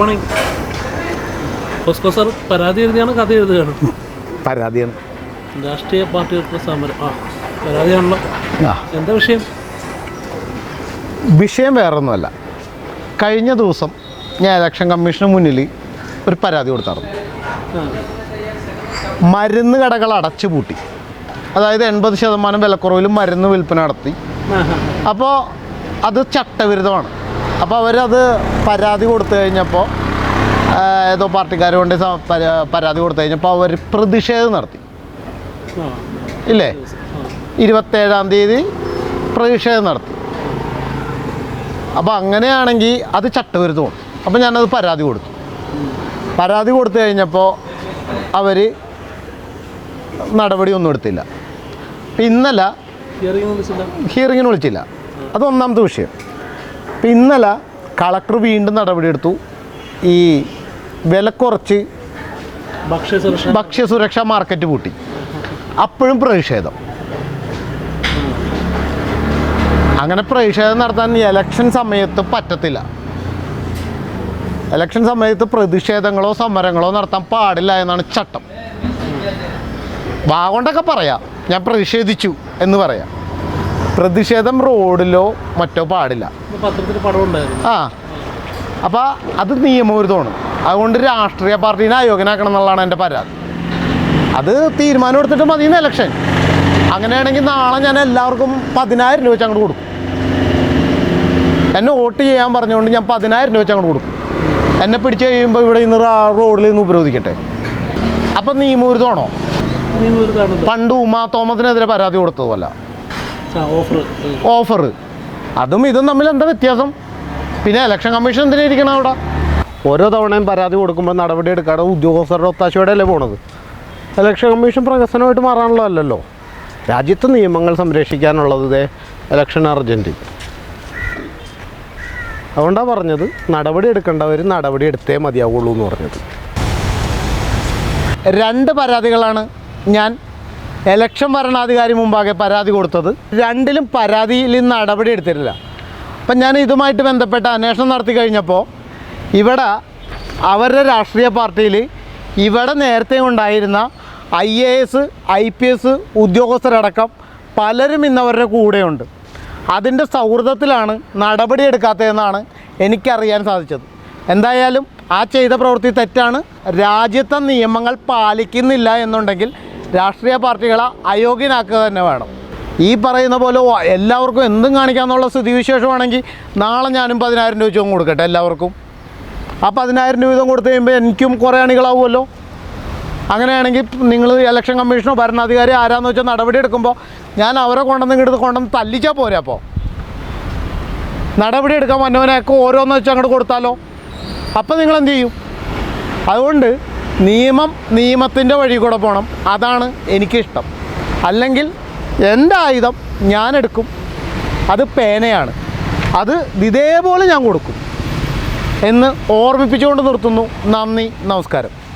Morning ഫോസ്കോ sir പരാതി എഴുതിയാണ് കഥ എഴുതുകയാണ്. പരാതിയാണ്. രാഷ്ട്രീയ പാർട്ടികൾക്ക് സമരം. ആ പരാതിയാണല്ലോ. എന്താ വിഷയം? വിഷയം വേറൊന്നുമല്ല. കഴിഞ്ഞ ദിവസം ഞാൻ ഇലക്ഷൻ കമ്മീഷന് മുന്നിൽ ഒരു പരാതി കൊടുത്തായിരുന്നു. മരുന്ന് കടകൾ അടച്ചു പൂട്ടി. അതായത് എൺപത് ശതമാനം വിലക്കുറവിലും മരുന്ന് വിൽപ്പന നടത്തി. അപ്പോൾ അത് ചട്ടവിരുദ്ധമാണ്. അപ്പോൾ അവരത് പരാതി കൊടുത്തു കഴിഞ്ഞപ്പോൾ ഏതോ പാർട്ടിക്കാർ കൊണ്ട് പരാതി കൊടുത്തു കഴിഞ്ഞപ്പോൾ അവർ പ്രതിഷേധം നടത്തി. ഇല്ലേ. ഇരുപത്തേഴാം തീയതി പ്രതിഷേധം നടത്തി. അപ്പോൾ അങ്ങനെയാണെങ്കിൽ അത് ചട്ടവിരുദ്ധമാണ്. അപ്പോൾ ഞാനത് പരാതി കൊടുത്തു. പരാതി കൊടുത്തു കഴിഞ്ഞപ്പോൾ അവർ നടപടിയൊന്നും എടുത്തില്ല. ഇന്നലെ ഹിയറിങ്ങിന് വിളിച്ചില്ല. അത് ഒന്നാമത്തെ വിഷയം. ഇപ്പം ഇന്നലെ കളക്ടർ വീണ്ടും നടപടിയെടുത്തു ഈ വില കുറച്ച് ഭക്ഷ്യസുരക്ഷ ഭക്ഷ്യസുരക്ഷാ മാർക്കറ്റ്. പൂട്ടി. അപ്പോഴും പ്രതിഷേധം. അങ്ങനെ പ്രതിഷേധം നടത്താൻ ഇലക്ഷൻ സമയത്ത് പറ്റത്തില്ല. ഇലക്ഷൻ സമയത്ത് പ്രതിഷേധങ്ങളോ സമരങ്ങളോ നടത്താൻ പാടില്ല എന്നാണ് ചട്ടം. വാഗോണ്ടൊക്കെ പറയാം. ഞാൻ പ്രതിഷേധിച്ചു എന്ന് പറയാം. പ്രതിഷേധം റോഡിലോ മറ്റോ പാടില്ല. ആ. അപ്പോൾ അത് നിയമവിരുദ്ധമാണ്. അതുകൊണ്ട് രാഷ്ട്രീയ പാർട്ടീനെ അയോഗ്യനാക്കണം എന്നുള്ളതാണ് എന്റെ പരാതി. അത് തീരുമാനം എടുത്തിട്ട് മതി ഇന്ന് ഇലക്ഷൻ അങ്ങനെയാണെങ്കിൽ നാളെ ഞാൻ എല്ലാവർക്കും പതിനായിരം രൂപ വെച്ച് അങ്ങോട്ട് കൊടുക്കും. എന്നെ വോട്ട് ചെയ്യാൻ പറഞ്ഞുകൊണ്ട് ഞാൻ പതിനായിരം രൂപ വെച്ച് അങ്ങോട്ട് കൊടുക്കും. എന്നെ പിടിച്ച് കഴിയുമ്പോൾ ഇവിടെ ഇന്ന് റോഡിൽ നിന്ന് ഉപരോധിക്കട്ടെ. അപ്പം നിയമവിരുദ്ധമാണോ? പണ്ട് ഉമാ തോമസിനെതിരെ പരാതി കൊടുത്തതുമല്ല ഓഫർ. ഓഫർ അതും ഇതും തമ്മിൽ എന്താ വ്യത്യാസം? പിന്നെ ഇലക്ഷൻ കമ്മീഷൻ എന്തിനാ ഇരിക്കണം അവിടെ? ഓരോ തവണയും പരാതി കൊടുക്കുമ്പോൾ നടപടി എടുക്കാതെ ഉദ്യോഗസ്ഥരുടെ ഒത്താശയോടെ അല്ലേ പോണത്? ഇലക്ഷൻ കമ്മീഷൻ പ്രകസനമായിട്ട് മാറാനുള്ള അല്ലല്ലോ. രാജ്യത്ത് നിയമങ്ങൾ സംരക്ഷിക്കാനുള്ളത് ഇതേ ഇലക്ഷൻ അർജന്റ് അതുകൊണ്ടാണ് പറഞ്ഞത് നടപടി എടുക്കേണ്ടവർ നടപടി എടുത്തേ മതിയാവുള്ളൂ എന്ന് പറഞ്ഞത്. രണ്ട് പരാതികളാണ് ഞാൻ ഇലക്ഷൻ ഭരണാധികാരി മുമ്പാകെ പരാതി കൊടുത്തത്. രണ്ടിലും പരാതിയിൽ നടപടി എടുത്തിട്ടില്ല. അപ്പം ഞാൻ ഇതുമായിട്ട് ബന്ധപ്പെട്ട അന്വേഷണം നടത്തി കഴിഞ്ഞപ്പോൾ ഇവിടെ അവരുടെ രാഷ്ട്രീയ പാർട്ടിയിൽ ഇവിടെ നേരത്തെ ഉണ്ടായിരുന്ന I A S I P S ഉദ്യോഗസ്ഥരടക്കം പലരും ഇന്നവരുടെ കൂടെയുണ്ട്. അതിന്റെ സൗഹൃദത്തിലാണ് നടപടിയെടുക്കാത്തതെന്നാണ് എനിക്കറിയാൻ സാധിച്ചത്. എന്തായാലും ആ ചെയ്ത പ്രവൃത്തി തെറ്റാണ്. രാജ്യത്തെ നിയമങ്ങൾ പാലിക്കുന്നില്ല എന്നുണ്ടെങ്കിൽ രാഷ്ട്രീയ പാർട്ടികളെ അയോഗ്യനാക്കുക തന്നെ വേണം. ഈ പറയുന്ന പോലെ എല്ലാവർക്കും എന്തും കാണിക്കാമെന്നുള്ള സ്ഥിതിവിശേഷമാണെങ്കിൽ നാളെ ഞാനും പതിനായിരം രൂപ വെച്ചും കൊടുക്കട്ടെ എല്ലാവർക്കും. ആ പതിനായിരം രൂപ വീതം കൊടുത്തു കഴിയുമ്പോൾ എനിക്കും കുറേ അണികളാവുമല്ലോ. അങ്ങനെയാണെങ്കിൽ നിങ്ങൾ ഇലക്ഷൻ കമ്മീഷനോ ഭരണാധികാരി ആരാന്ന് വെച്ചാൽ നടപടി എടുക്കുമ്പോൾ ഞാൻ അവരെ കൊണ്ടുവന്ന് ഇങ്ങോട്ട് കൊണ്ടുവന്ന് തല്ലിച്ചാൽ പോരെ അപ്പോൾ നടപടി എടുക്കാൻ വന്നവനെയൊക്കെ ഓരോന്ന് വെച്ച് അങ്ങോട്ട് കൊടുത്താലോ? അപ്പോൾ നിങ്ങൾ എന്ത് ചെയ്യും? അതുകൊണ്ട് നിയമം നിയമത്തിന്റെ വഴി കൂടെ പോകണം അതാണ് എനിക്കിഷ്ടം. അല്ലെങ്കിൽ എന്റെ ആയുധം ഞാനെടുക്കും. അത് പേനയാണ്. അത് ഇതേപോലെ ഞാൻ കൊടുക്കും. എന്ന് ഓർമ്മിപ്പിച്ചുകൊണ്ട് നിർത്തുന്നു. നന്ദി നമസ്കാരം.